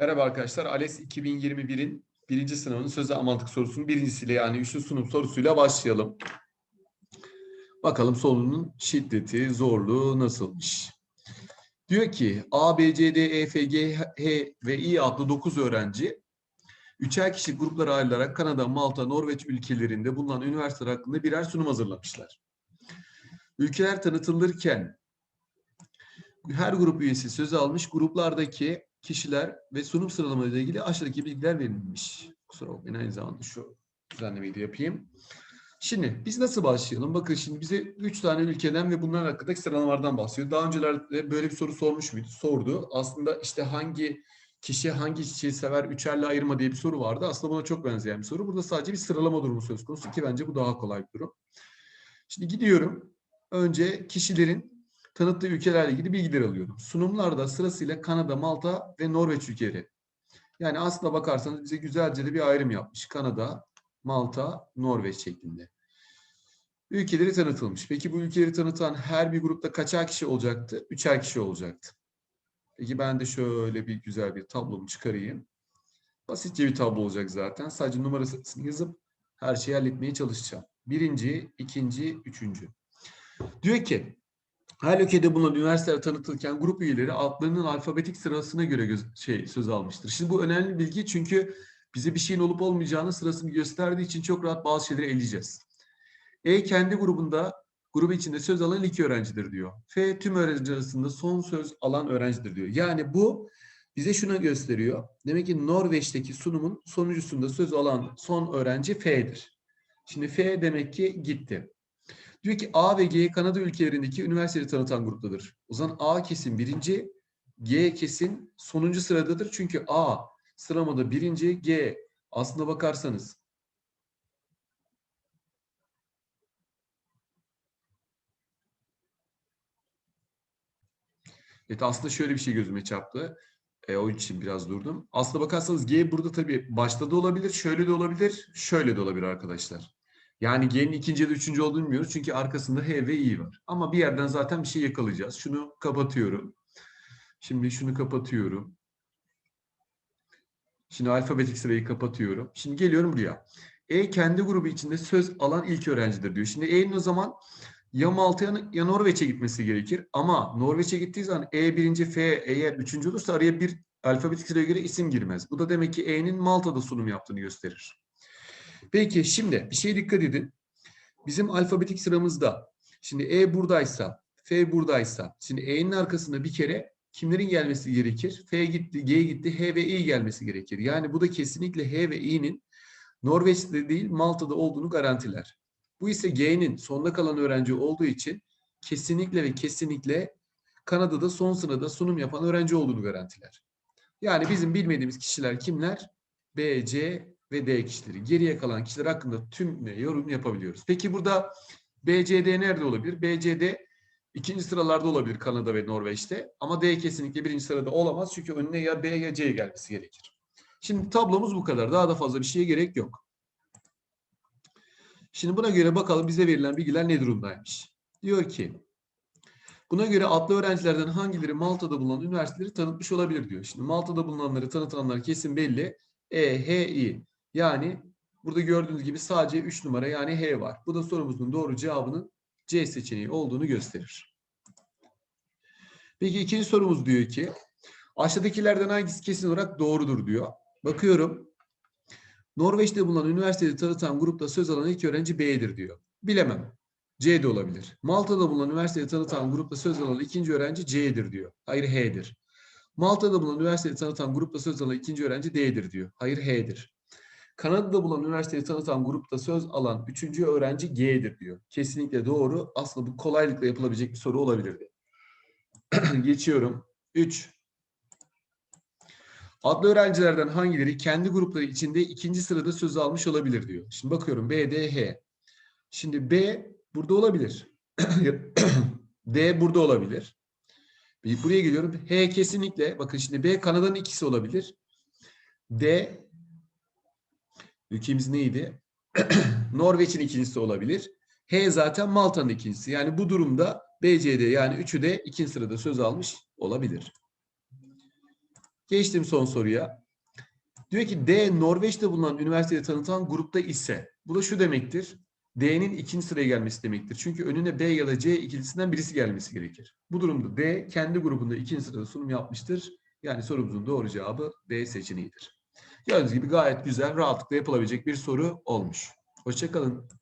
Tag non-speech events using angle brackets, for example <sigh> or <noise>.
Merhaba arkadaşlar. ALES 2021'in birinci sınavının sözel mantık sorusunun birincisiyle yani üçlü sunum sorusuyla başlayalım. Bakalım sorunun şiddeti, zorluğu nasılmış? Diyor ki A, B, C, D, E, F, G, H ve I adlı 9 öğrenci üçer kişilik gruplara ayrılarak Kanada, Malta, Norveç ülkelerinde bulunan üniversiteler hakkında birer sunum hazırlamışlar. Ülkeler tanıtılırken her grup üyesi söz almış. Gruplardaki kişiler ve sunum sıralamalarıyla ilgili aşağıdaki bilgiler verilmiş. Kusura bakmayın aynı zamanda şu düzenlemeyi de yapayım. Şimdi biz nasıl başlayalım? Bakın şimdi bize üç tane ülkeden ve bunların hakkındaki sıralamalardan bahsediyor. Daha öncelerde böyle bir soru sormuş muydu? Sordu. Aslında işte hangi kişi hangi çiçeği sever üçerle ayırma diye bir soru vardı. Aslında buna çok benzeyen bir soru. Burada sadece bir sıralama durumu söz konusu ki bence bu daha kolay bir durum. Şimdi gidiyorum. Önce kişilerin tanıttığı ülkelerle ilgili bilgiler alıyorum. Sunumlarda sırasıyla Kanada, Malta ve Norveç ülkeleri. Yani aslına bakarsanız bize güzelce de bir ayrım yapmış. Kanada, Malta, Norveç şeklinde. Ülkeleri tanıtılmış. Peki bu ülkeleri tanıtan her bir grupta kaçar kişi olacaktı? Üçer kişi olacaktı. Peki ben de şöyle bir güzel bir tablomu çıkarayım. Basitçe bir tablo olacak zaten. Sadece numarasını yazıp her şeyi halletmeye çalışacağım. Birinci, ikinci, üçüncü. Diyor ki her ülkede bulunan üniversiteler tanıtılırken grup üyeleri adlarının alfabetik sırasına göre göz- şey söz almıştır. Şimdi bu önemli bilgi çünkü bize bir şeyin olup olmayacağını sırasını gösterdiği için çok rahat bazı şeyleri eleyeceğiz. E kendi grubunda grubu içinde söz alan ilk öğrencidir diyor. F tüm öğrenci arasında son söz alan öğrencidir diyor. Yani bu bize şunu gösteriyor. Demek ki Norveç'teki sunumun sonuncusunda söz alan son öğrenci F'dir. Şimdi F demek ki gitti. Diyor ki A ve G Kanada ülkelerindeki üniversiteleri tanıtan gruptadır. O zaman A kesin birinci, G kesin sonuncu sıradadır. Çünkü A sıramada birinci, G aslında bakarsanız Evet aslında şöyle bir şey gözüme çarptı. E, o için biraz durdum. Aslında bakarsanız G burada tabii başta da olabilir, şöyle de olabilir, şöyle de olabilir arkadaşlar. Yani G'nin ikinci ya da üçüncü olduğunu bilmiyoruz. Çünkü arkasında H ve I var. Ama bir yerden zaten bir şey yakalayacağız. Şunu kapatıyorum. Şimdi şunu kapatıyorum. Şimdi alfabetik sırayı kapatıyorum. Şimdi geliyorum buraya. E kendi grubu içinde söz alan ilk öğrencidir diyor. Şimdi E'nin o zaman ya Malta'ya ya Norveç'e gitmesi gerekir. Ama Norveç'e gittiği zaman E birinci, F eğer üçüncü olursa araya bir alfabetik sıraya göre isim girmez. Bu da demek ki E'nin Malta'da sunum yaptığını gösterir. Peki şimdi bir şeye dikkat edin. Bizim alfabetik sıramızda şimdi E buradaysa, F buradaysa, şimdi E'nin arkasında bir kere kimlerin gelmesi gerekir? F gitti, G gitti, H ve I gelmesi gerekir. Yani bu da kesinlikle H ve I'nin Norveç'te değil Malta'da olduğunu garantiler. Bu ise G'nin sonda kalan öğrenci olduğu için kesinlikle ve kesinlikle Kanada'da son sırada sunum yapan öğrenci olduğunu garantiler. Yani bizim bilmediğimiz kişiler kimler? B, C ve D kişileri. Geriye kalan kişiler hakkında tüm yorum yapabiliyoruz. Peki burada BCD nerede olabilir? BCD ikinci sıralarda olabilir Kanada ve Norveç'te. Ama D kesinlikle birinci sırada olamaz. Çünkü önüne ya B ya C gelmesi gerekir. Şimdi tablomuz bu kadar. Daha da fazla bir şeye gerek yok. Şimdi buna göre bakalım bize verilen bilgiler ne durumdaymış. Diyor ki buna göre adlı öğrencilerden hangileri Malta'da bulunan üniversiteleri tanıtmış olabilir diyor. Şimdi Malta'da bulunanları tanıtanlar kesin belli. E, H, I. Yani burada gördüğünüz gibi sadece 3 numara yani H var. Bu da sorumuzun doğru cevabının C seçeneği olduğunu gösterir. Peki ikinci sorumuz diyor ki aşağıdakilerden hangisi kesin olarak doğrudur diyor. Bakıyorum. Norveç'te bulunan üniversiteyi tanıtan grupta söz alan ilk öğrenci B'dir diyor. Bilemem. C de olabilir. Malta'da bulunan üniversiteyi tanıtan grupta söz alan ikinci öğrenci C'dir diyor. Hayır H'dir. Malta'da bulunan üniversiteyi tanıtan grupta söz alan ikinci öğrenci D'dir diyor. Hayır H'dir. Kanada'da bulunan üniversiteyi tanıtan grupta söz alan üçüncü öğrenci G'dir diyor. Kesinlikle doğru. Aslında bu kolaylıkla yapılabilecek bir soru olabilirdi. <clears throat> Geçiyorum. 3. Adlı öğrencilerden hangileri kendi grupları içinde ikinci sırada söz almış olabilir diyor. Şimdi bakıyorum B, D, H. Şimdi B burada olabilir. <clears throat> D burada olabilir. Buraya geliyorum. H kesinlikle. Bakın şimdi B Kanada'nın ikisi olabilir. D ülkemiz neydi? <clears throat> Norveç'in ikincisi olabilir. H zaten Malta'nın ikincisi. Yani bu durumda BCD yani üçü de ikinci sırada söz almış olabilir. Geçtim son soruya. Diyor ki D Norveç'te bulunan üniversitede tanıtılan grupta ise bu da şu demektir. D'nin ikinci sıraya gelmesi demektir. Çünkü önüne B ya da C ikilisinden birisi gelmesi gerekir. Bu durumda D kendi grubunda ikinci sırada sunum yapmıştır. Yani sorumuzun doğru cevabı B seçeneğidir. Gördüğünüz gibi gayet güzel, rahatlıkla yapılabilecek bir soru olmuş. Hoşçakalın.